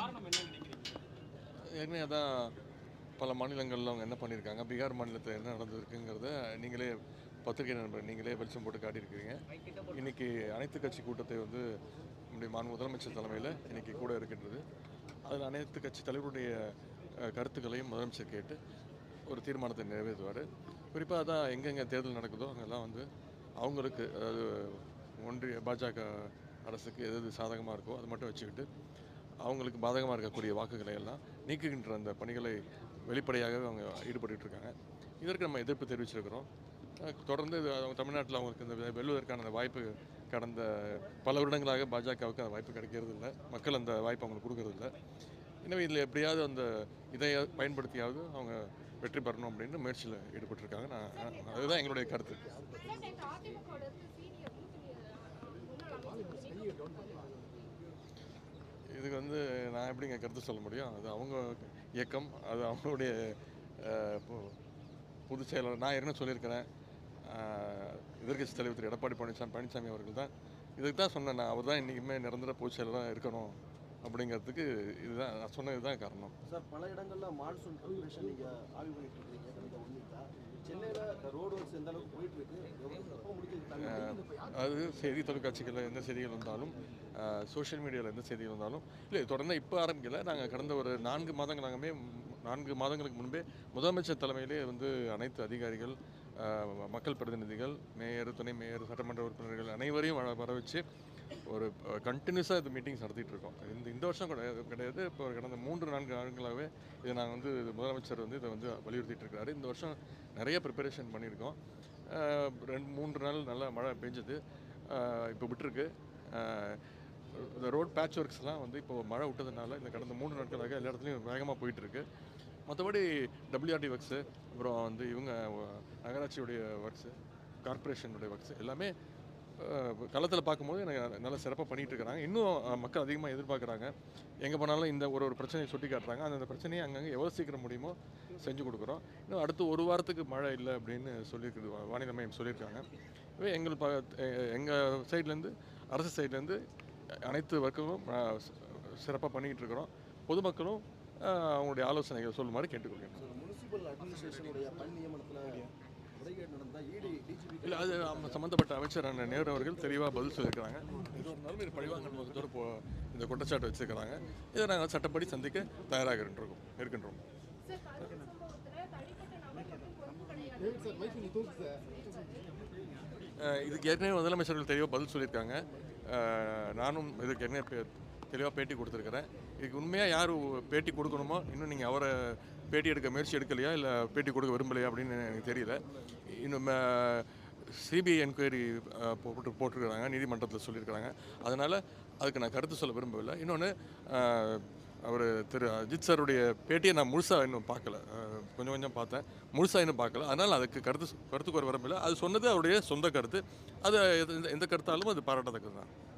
காரணம் என்ன நினைக்கிறீங்க? ஏற்கனவே அதான் பல மாநிலங்களில் அவங்க என்ன பண்ணியிருக்காங்க பீகார் மாநிலத்தில் என்ன நடந்திருக்குங்கிறத நீங்களே பத்திரிகை நண்பர் நீங்களே வெளிச்சம் போட்டு காட்டியிருக்கிறீங்க. இன்னைக்கு அனைத்து கட்சி கூட்டத்தை வந்து நம்முடைய மாநில முதலமைச்சர் தலைமையில் இன்னைக்கு கூட இருக்கின்றது. அதில் அனைத்து கட்சி தலைவருடைய கருத்துக்களையும் முதலமைச்சர் கேட்டு ஒரு தீர்மானத்தை நிறைவேற்றுவார். குறிப்பாக அதான் எங்கெங்கே தேர்தல் நடக்குதோ அங்கெல்லாம் வந்து அவங்களுக்கு அதாவது ஒன்றிய பாஜக அரசுக்கு எது எது சாதகமாக இருக்கோ அது மட்டும் வச்சுக்கிட்டு அவங்களுக்கு பாதகமாக இருக்கக்கூடிய வாக்குகளை எல்லாம் நீக்குகின்ற அந்த பணிகளை வெளிப்படையாகவே அவங்க ஈடுபட்டு இருக்காங்க இதற்கு நம்ம எதிர்ப்பு தெரிவிச்சிருக்கிறோம். தொடர்ந்து அவங்க தமிழ்நாட்டில் அவங்களுக்கு இந்த வெல்வதற்கான அந்த வாய்ப்பு கடந்த பல வருடங்களாக பாஜகவுக்கு அந்த வாய்ப்பு கிடைக்கிறது இல்லை மக்கள் அந்த வாய்ப்பு அவங்களுக்கு கொடுக்கறது இல்லை எனவே இதில் எப்படியாவது அந்த இதை பயன்படுத்தியாவது அவங்க வெற்றி பெறணும் அப்படின்னு முயற்சியில் ஈடுபட்டிருக்காங்க. நான் அதுதான் எங்களுடைய கருத்து. இதுக்கு வந்து நான் எப்படிங்க கருத்து சொல்ல முடியும்? அது அவங்க இயக்கம் அது அவங்களுடைய பொதுச் செயலாளர். நான் என்ன சொல்லியிருக்கிறேன். எதிர்கட்சி தலைவர் திரு. எடப்பாடி பழனிசாமி பழனிசாமி அவர்கள் தான். இதுக்கு தான் சொன்னேன் நான். அவர் தான் இன்றைக்குமே நிரந்தர பொதுச் செயலராக இருக்கணும் அப்படிங்கிறதுக்கு இதுதான் நான் சொன்னது தான் காரணம். சார் பல இடங்களில் மான்சூன் ப்ரிப்பரேஷன் ஆய்வு பண்ணிட்டு இருக்கீங்க. சென்னையில் ரோடு ஒர்க்ஸ் எந்த அளவுக்கு அது செய்தி தொலைக்காட்சிகளில் எந்த செய்திகள் வந்தாலும் சோஷியல் மீடியாவில் எந்த செய்திகள் வந்தாலும் இல்லை தொடர்ந்து இப்போ ஆரம்பிக்கல. நாங்கள் கடந்த ஒரு நான்கு மாதங்களாகவே நான்கு மாதங்களுக்கு முன்பே முதலமைச்சர் தலைமையிலே வந்து அனைத்து அதிகாரிகள் மக்கள் பிரதிநிதிகள் மேயர் துணை மேயர் சட்டமன்ற உறுப்பினர்கள் அனைவரையும் வர வர வச்சு ஒரு கண்டினியூஸாக இது மீட்டிங்ஸ் நடத்திட்டு இருக்கோம். இந்த இந்த வருஷம் கிடையாது கிடையாது. இப்போ கடந்த மூன்று நான்கு ஆண்டுகளாகவே இதை நாங்கள் வந்து முதலமைச்சர் வந்து இதை வந்து வலியுறுத்திட்டு இருக்கிறாரு இந்த வருஷம் நிறைய ப்ரிப்பரேஷன் பண்ணியிருக்கோம். ரெண்டு மூன்று நாள் நல்லா மழை பெஞ்சது. இப்போ விட்டுருக்கு. இந்த ரோட் பேட்ச் ஒர்க்ஸ்லாம் வந்து இப்போ மழை விட்டதுனால இந்த கடந்த மூன்று நாட்களாக எல்லா இடத்துலையும் வேகமாக போயிட்டுருக்கு மற்றபடி டபிள்யூஆர்டி ஒர்க்ஸு அப்புறம் வந்து இவங்க நகராட்சியுடைய ஒர்க்ஸு கார்ப்பரேஷனுடைய ஒர்க்ஸ் எல்லாமே களத்தில் பார்க்கும்போது எனக்கு நல்லா சிறப்பாக பண்ணிகிட்டு இருக்கிறாங்க இன்னும் மக்கள் அதிகமாக எதிர்பார்க்குறாங்க. எங்கே போனாலும் இந்த ஒரு ஒரு பிரச்சனையை சுட்டி காட்டுறாங்க. அந்த பிரச்சனையை அங்கங்கே எவ்வளோ சீக்கிரம் முடியுமோ செஞ்சு கொடுக்குறோம். இன்னும் அடுத்து ஒரு வாரத்துக்கு மழை இல்லை அப்படின்னு சொல்லியிருக்குது வானிலை மையம் சொல்லியிருக்காங்க. எங்கள் ப எங்கள் சைட்லேருந்து அரசு சைட்லேருந்து அனைத்து ஒர்க்குகளும் சிறப்பாக பண்ணிக்கிட்டு இருக்கிறோம். பொதுமக்களும் அவங்களுடைய ஆலோசனைகள் சொல்லுமாறு கேட்டுக்கொள்கிறேன். முனிசிபல் அட்மினிஸ்ட்ரேஷனுடைய பணி நியமனத்துல டிஜிபி இல்லை அது சம்மந்தப்பட்ட அமைச்சர் அண்ணன் நேரு அவர்கள் தெளிவாக பதில் சொல்லியிருக்கிறாங்க. இது ஒரு நாள் இது பழிவாங்கல் முகத்தோடு போ இந்த குற்றச்சாட்டு வச்சிருக்கிறாங்க. இதை நாங்கள் சட்டப்படி சந்திக்க தயாராக இருக்கின்றோம். இருக்கின்றோம் இதுக்கு ஏற்கனவே முதலமைச்சர்கள் தெளிவாக பதில் சொல்லியிருக்காங்க. நானும் இதுக்கு ஏற்கனவே தெளிவாக பேட்டி கொடுத்துருக்குறேன். இதுக்கு உண்மையாக யார் பேட்டி கொடுக்கணுமோ இன்னும் நீங்கள் அவரை பேட்டி எடுக்க முயற்சி எடுக்கலையா இல்லை பேட்டி கொடுக்க விரும்பலையா அப்படின்னு எனக்கு தெரியல. இன்னும் சிபிஐ என்கொயரி போட்டு போட்டிருக்கிறாங்க நீதிமன்றத்தில் சொல்லியிருக்கிறாங்க. அதனால் அதுக்கு நான் கருத்து சொல்ல விரும்பவில்லை. இன்னொன்று அவர் திரு அஜித் சாருடைய பேட்டியை நான் முழுசாக இன்னும் பார்க்கல. கொஞ்சம் கொஞ்சம் பார்த்தேன். முழுசாக இன்னும் பார்க்கல. அதனால் அதுக்கு கருத்து கருத்துக்கு ஒரு வரம்பில்லை அது சொன்னது அவருடைய சொந்த கருத்து. அது எந்த- எந்த கருத்தாலும் அது பாராட்டத்தக்கது தான்